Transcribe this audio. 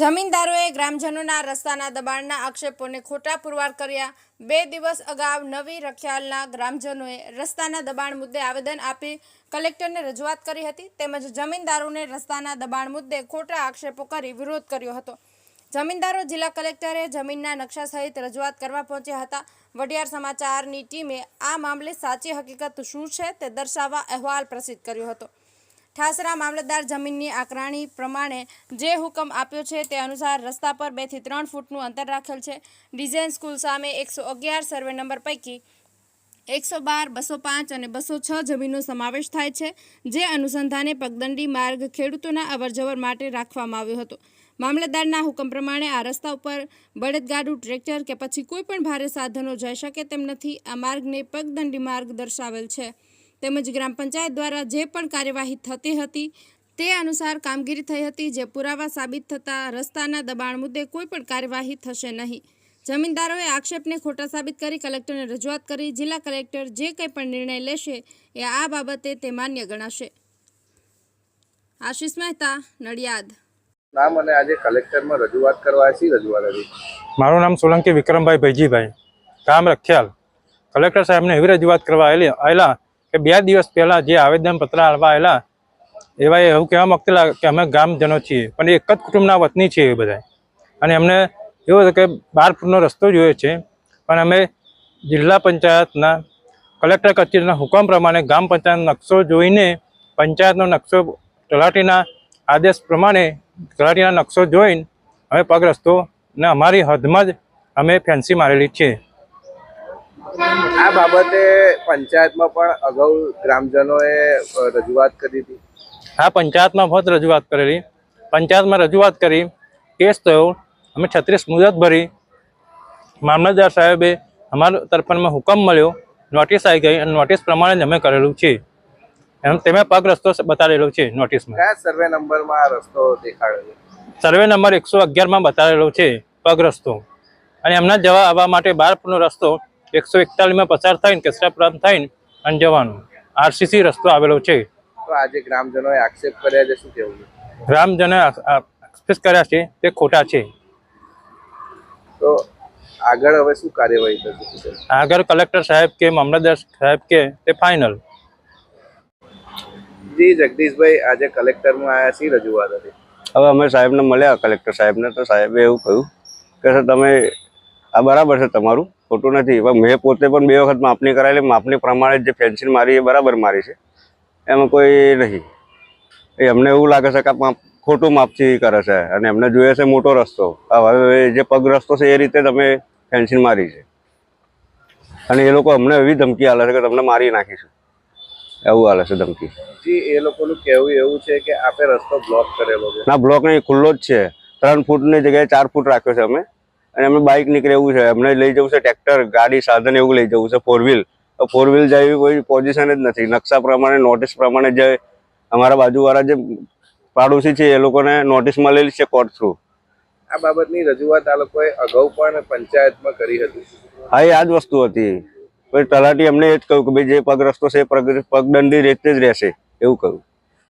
જમીનદારોએ ગ્રામજનોના રસ્તાના દબાણના આક્ષેપોને ખોટા પુરવાર કર્યા. બે દિવસ અગાઉ નવી રખિયાલના ગ્રામજનોએ રસ્તાના દબાણ મુદ્દે આવેદન આપી કલેક્ટરને રજૂઆત કરી હતી તેમજ જમીનદારોને રસ્તાના દબાણ મુદ્દે ખોટા આક્ષેપો કરી વિરોધ કર્યો હતો. જમીનદારો જિલ્લા કલેક્ટરે જમીનના નકશા સહિત રજૂઆત કરવા પહોંચ્યા હતા. વડિયાર સમાચારની ટીમે આ મામલે સાચી હકીકત શું છે તે દર્શાવવા અહેવાલ પ્રસિદ્ધ કર્યો હતો. ઠાસરા મામલતદાર જમીનની આકરાણી પ્રમાણે જે હુકમ આપ્યો છે તે અનુસાર રસ્તા પર બેથી ત્રણ ફૂટનું અંતર રાખેલ છે. ડિઝાઇન સ્કૂલ સામે એકસો અગિયાર સર્વે નંબર પૈકી એકસો બાર, બસો પાંચ અને બસો છ જમીનનો સમાવેશ થાય છે, જે અનુસંધાને પગદંડી માર્ગ ખેડૂતોના અવરજવર માટે રાખવામાં આવ્યો હતો. મામલતદારના હુકમ પ્રમાણે આ રસ્તા ઉપર બળદગાડું, ટ્રેક્ટર કે પછી કોઈ પણ ભારે સાધનો જઈ શકે તેમ નથી, આ માર્ગને પગદંડી માર્ગ દર્શાવેલ છે. તેમજ ગ્રામ પંચાયત દ્વારા જે પણ કાર્યવાહી થતી હતી તે અનુસાર કામગીરી થઈ હતી જે પુરાવા સાબિત થતાં રસ્તાના દબાણ મુદ્દે કોઈ પણ કાર્યવાહી થશે નહીં. જમીનદારોએ આક્ષેપને ખોટા સાબિત કરી કલેક્ટરને રજૂઆત કરી જિલ્લા કલેક્ટર જે કંઈ પણ નિર્ણય લેશે એ આ બાબતે તે માન્ય ગણાશે. આશિષ મહેતા નડિયાદ. નામ અને આજે કલેક્ટરમાં રજૂઆત કરવા શી રજૂઆત હતી? મારું નામ સોલંકી વિક્રમભાઈ ભૈજીભાઈ. ગામ રખિયાલ. કલેક્ટર સાહેબને એવી રજૂઆત કરવા આવેલી આવેલા કે બે દિવસ પહેલાં જે આવેદનપત્ર આપવા આવેલા, એવા એવું કહેવા માગતેલા કે અમે ગામજનો છીએ, પણ એક જ કુટુંબના વતની છીએ એ બધા અને એમને એવું હતું કે બાર ફૂટનો રસ્તો જોઈએ છે, પણ અમે જિલ્લા પંચાયતના કલેક્ટર કચેરીના હુકમ પ્રમાણે ગામ પંચાયતનો નકશો જોઈને પંચાયતનો નકશો તલાટીના આદેશ પ્રમાણે તલાટીના નકશો જોઈને અમે પગ રસ્તો ને અમારી હદમાં જ અમે ફેન્સી મારેલી છે. આ બાબતે પંચાયતમાં પણ અગાઉ ગ્રામજનોએ રજૂઆત કરી હતી. આ પંચાયતમાં બહુ રજૂઆત કરેલી. પંચાયતમાં રજૂઆત કરી. કેસ થયો. અમે છત્રીસ મુદત ભરી. મામલતદાર સાહેબે અમારા તરફમાં હુકમ મળ્યો. નોટિસ આવી ગઈ અને નોટિસ પ્રમાણે જ અમે કરેલું છે. એમ તેમે પગ રસ્તો બતાવેલો છે નોટિસમાં. કયા સર્વે નંબરમાં રસ્તો દેખાડેલો સર્વે નંબર એકસો અગિયારમાં બતાવેલો છે પગ રસ્તો. અને એમના જવા આવવા માટે બાર ફૂટનો રસ્તો એકસો એકતાલીસમાં પસાર થઈને કચરાપુરામ થઈને અને જવાનું આરસીસી રસ્તો આવેલો છે. તો આજે ગ્રામજનોએ આક્ષેપ કર્યા છે શું કેવું છે? આક્ષેપ કર્યા છે તે ખોટા છે. તો આગળ હવે શું કાર્યવાહી થશે આગળ કલેક્ટર સાહેબ કે મામલતદાર સાહેબ કે તે ફાઇનલ જી જગદીશભાઈ આજે કલેક્ટરમાં આવ્યા શી રજૂઆત હતી? હવે અમે સાહેબને મળ્યા કલેક્ટર સાહેબને તો સાહેબે એવું કહ્યું કે સર તમે આ બરાબર છે તમારું. ખોટું નથી. પણ મેં પોતે પણ બે વખત માપણી કરાયેલી. માપણી પ્રમાણે જે ફેન્સિંગ મારી એ બરાબર મારી છે. એમાં કોઈ નહીં. એ અમને એવું લાગે છે કે માપ ખોટું માપથી કરે છે. અને એમને જોઈએ છે મોટો રસ્તો. હવે જે પગ રસ્તો છે એ રીતે તમે ફેન્સિંગ મારી છે. અને એ લોકો અમને એવી ધમકી આલે છે કે તમને મારી નાખીશું. એવું આલે છે ધમકી. જી એ લોકોનું કહેવું એવું છે કે આપણે રસ્તો બ્લોક કરેલો છે. ના બ્લોક નહીં ખુલ્લો જ છે. ત્રણ ફૂટની જગ્યાએ ચાર ફૂટ રાખ્યો છે અમે. અને અમે બાઇક નીકળે એવું છે. અમને લઈ જવું છે ટ્રેક્ટર ગાડી સાધન એવું લઈ જવું છે ફોર વ્હીલ તો ફોર વ્હીલ જેવી કોઈ પોઝિશન જ નથી. નકશા પ્રમાણે નોટિસ પ્રમાણે જે અમારા બાજુવાળા જે પાડોશી છે એ લોકોને નોટિસ મળેલી છે કોર્ટ થ્રુ આ બાબતની રજૂઆત આ લોકોએ અગાઉ પણ પંચાયતમાં કરી હતી. હા એ આ જ વસ્તુ હતી. પછી તલાટી અમને એ જ કહ્યું કે ભાઈ જે પગ રસ્તો છે એ પગ પગદંડી રીતે જ રહેશે. એવું કહ્યું.